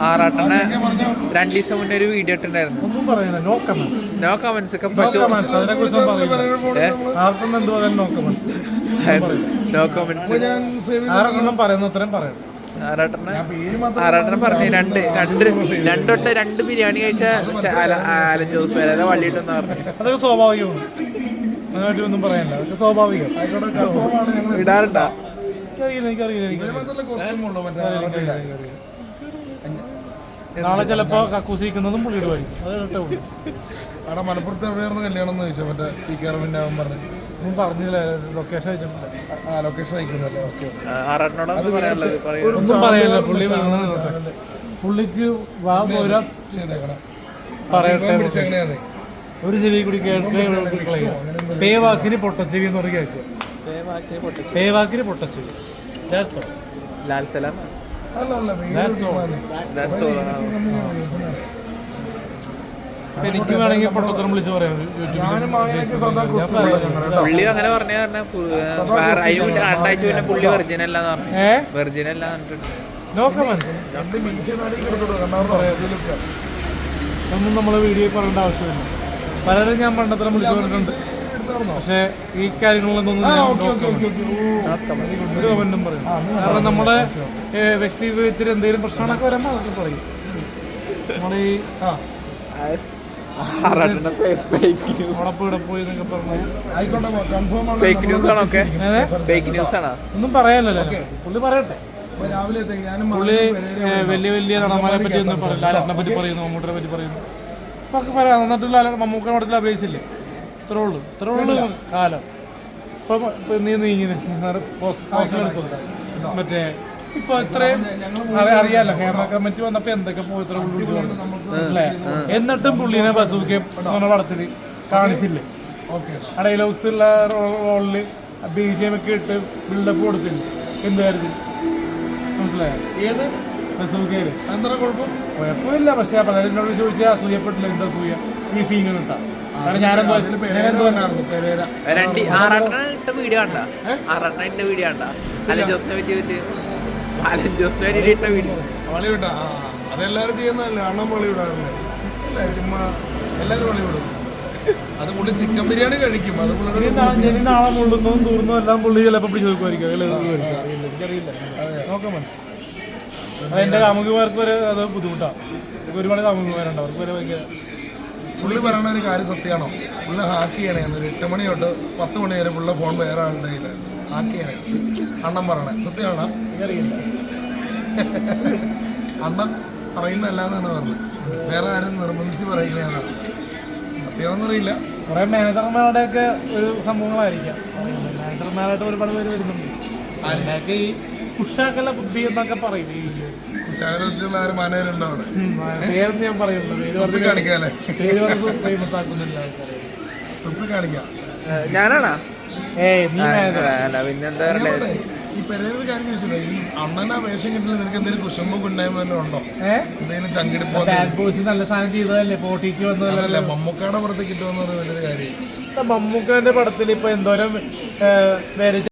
ആറാട്ടെണ്ണ രണ്ടു ദിവസം മുന്നേ ഒരു വീഡിയോ ഇട്ടുണ്ടായിരുന്നു ഒന്നും പറയുന്നില്ല. നോ കമന്റ്സ് നോ കമന്റ്സ് ഒക്കെ നോ കമന്റ്സ് പറഞ്ഞു രണ്ട് രണ്ട് രണ്ടൊട്ട് രണ്ട് ബിരിയാണി കഴിച്ച വള്ളിട്ടൊന്നും അല- ആലൻ ജോസ് പേരെ വള്ളിയിട്ടെന്ന് പറഞ്ഞു അതൊക്കെ സ്വാഭാവികമാണ്. ഒന്നും പറയാനില്ല. അതൊക്കെ സ്വാഭാവികം. ഇടാറുണ്ടാ? എനിക്കറിയില്ല എനിക്കറിയില്ല എനിക്കറിയില്ല. നാളെ ചിലപ്പോ കക്കൂസിക്കുന്നതും പുള്ളിയിടുമായിരിക്കും. അത് കേട്ടേ ഉള്ളൂ. അവിടെ മലപ്പുറത്ത് എവിടെയായിരുന്നു കല്യാണം എന്ന് ചോദിച്ചാൽ മറ്റേ പി കെ റവിന്റെ അവൻ പറഞ്ഞു. പറഞ്ഞില്ല. ലൊക്കേഷൻ ആ ലൊക്കേഷൻ അയക്കുന്നല്ലേ ഓക്കെ ആറാട്ടിനോടൊന്നും പറയാനുള്ളത് പറയൂ ഒന്നും പുള്ളി. പുള്ളിക്ക് വാ പോരാ. ചെയ്തേക്കണം. പറയട്ടെ പിടിച്ചെങ്ങനെയാന്നേ ഒരു ചെവി കൂടി പേവാക്കിന് പൊട്ടച്ചെവി എന്ന് പറഞ്ഞ് കേൾക്കുക. പേവാക്കിന് പൊട്ടച്ചെവി. That's all. ലാൽ സലാം. എനിക്ക് വേണമെങ്കിൽ പൊട്ടത്തരം വിളിച്ച് പറയാം. പുള്ളി അങ്ങനെ പറഞ്ഞ രണ്ടാഴ്ച പിന്നെ പുള്ളി വെർജിൻ അല്ലാന്ന് പറഞ്ഞു. വെർജിൻ അല്ല ഒന്നും നമ്മളെ വീഡിയോ പറയേണ്ട ആവശ്യമില്ല. പലരും ഞാൻ പണ്ടത്തരം വിളിച്ചു പറഞ്ഞിട്ടുണ്ട്. പക്ഷേ ഈ കാര്യങ്ങളിലൊന്നും. ഒരു കമന്റും പറയും കാരണം നമ്മുടെ വ്യക്തി വിധത്തിൽ എന്തെങ്കിലും പ്രശ്നങ്ങളൊക്കെ വരുമ്പോൾ അതൊക്കെ പറയും. നമ്മുടെ ഈ ആറാട്ടെണ്ണ ഫേക്ക് ന്യൂസ് ഉടപ്പ് ഇവിടെ പോയി എന്നൊക്കെ പറഞ്ഞു. ആയിക്കോട്ടെ കൺഫേം ആണ് ഫേക്ക് ന്യൂസ് ആണോ ഒക്കെ? ഫേക്ക് ന്യൂസ് ആണോ? ഒന്നും പറയാനല്ലോ പുള്ളി പറയട്ടെ. പുള്ളി വലിയ വലിയ നടന്മാരെ പറ്റി ഒന്നും പറയും ലാലേട്ടനെ പറ്റി പറയുന്നു മമ്മൂട്ടിനെ പറ്റി പറയുന്നു. അപ്പൊ പറയാം. എന്നിട്ട് ലാല മമ്മൂക്ക പടത്തിൽ അഭിനയിച്ചില്ലേ? ഇത്രേ ഉള്ളൂ. ഇത്രേ ഉള്ളൂ കാലം. ഇപ്പൊ നീ നീ നീങ്ങിന് മറ്റേ ഇപ്പൊ ഇത്രയും അറി- അറിയാലോ കേരള കമ്മിറ്റി വന്നപ്പോ എന്തൊക്കെ പോയി ഇത്ര പുള്ളി? എന്നിട്ടും പുള്ളിനെ ബസൂക്കെ പടത്തിൽ കാണിച്ചില്ലേ? അടയിൽ ഡയലോഗ്സ് ഉള്ള റോളിൽ ബി ജി എം ഒക്കെ ഇട്ട് ബിൽഡപ്പ് കൊടുത്തില്ല എന്ത് കാര്യത്തിൽ മനസ്സിലായോ? ഏത്? ബസൂക്കയിൽ എന്താ കുഴപ്പം? കുഴപ്പമില്ല പക്ഷെ പലരും എന്നോട് ചോദിച്ചാൽ അസൂയപ്പെട്ടില്ല എന്താ അസൂയ? ഈ സീൻ കിട്ടാ രണ്ട് ഇട്ട വീഡിയോ കണ്ട? ആറാട്ടെണ്ണ ഇട്ട വീഡിയോ കണ്ട? അല്ല ജോസിനെ പറ്റി പറ്റി അലൻ ജോസിനെ പറ്റി ഇട്ട വീഡിയോ. വളി അതെല്ലാരും ചെയ്യുന്നതല്ലേ? അണ്ണം വളി വിടാറില്ലേ അല്ലേ ചുമ്മാ എല്ലാരും വളി വിടും അത് പുള്ളി ചിക്കൻ ബിരിയാണി കഴിക്കും. അത് നാളെ എല്ലാം പുള്ളി ചിലപ്പോൾ പിടിച്ച് നോക്കുമായിരിക്കും അതിൽ അറിയില്ല എനിക്കറിയില്ല. നോക്കാൻ മതി അത് എന്റെ കാമുകിമാർക്ക് വരെ അത് ബുദ്ധിമുട്ടാണ് ഒരുപാട് കാമുകിമാരുണ്ട്. അവർക്ക് വരെ ഭയങ്കര പുള്ളി പറയണ ഒരു കാര്യം സത്യമാണോ? പുള്ളി ഹാക്ക് ചെയ്യണേ ഒരു എട്ട് മണി തൊട്ട് പത്ത് മണി വരെ പുള്ള ഫോൺ വേറെ ആളുടെ കയ്യിലായിരുന്നു ഹാക്ക് ചെയ്യണേ. അണ്ണൻ പറയണേ. സത്യമാണോ? അണ്ണൻ പറയുന്നല്ലാന്നാണ് പറഞ്ഞത്. വേറെ ആരും നിർബന്ധിച്ച് പറയുന്നതാണ്. സത്യമാണെന്ന് അറിയില്ല കുറേ മാനേജർമാരുടെയൊക്കെ ഒരു സംഭവങ്ങളായിരിക്കാം. മാനേജർമാരായിട്ട് ഒരുപാട് പേര് വരുന്നുണ്ട്. അതിന്റെയൊക്കെ ഈ ഉഷാക്കല ബുദ്ധി എന്നൊക്കെ പറയും ആരും അവിടെ ഞാൻ പറയുന്നില്ല. പേര് തുപ്പി കാണിക്കാല്ലേ? പേര് പറഞ്ഞ് ഫേമസ് ആക്കുന്നില്ല ആൾക്കാരെ. തുപ്പി കാണിക്കാം. ഞാനാണാ? പിന്നെന്താ പറയണ്ടേ ഈ പെരേര കാര്യം ചോദിച്ചില്ലേ? ഈ അണ്ണനെ വേഷം കിട്ടില്ല നിനക്ക് എന്തെങ്കിലും കുശമ്പോ കുന്നായ്മ വല്ലതും ഉണ്ടോ? എന്തെങ്കിലും ചങ്കിടിപ്പോ നല്ല സാധനം ചെയ്തതല്ലേ? ഫോർട്ടിക്ക് വന്നതല്ലേ? അല്ല മമ്മൂക്കാടെ പുറത്ത് കിട്ടുമെന്ന് പറയുന്ന വലിയൊരു കാര്യം. മമ്മൂക്കാന്റെ പടത്തിൽ ഇപ്പൊ എന്തോരം പേര്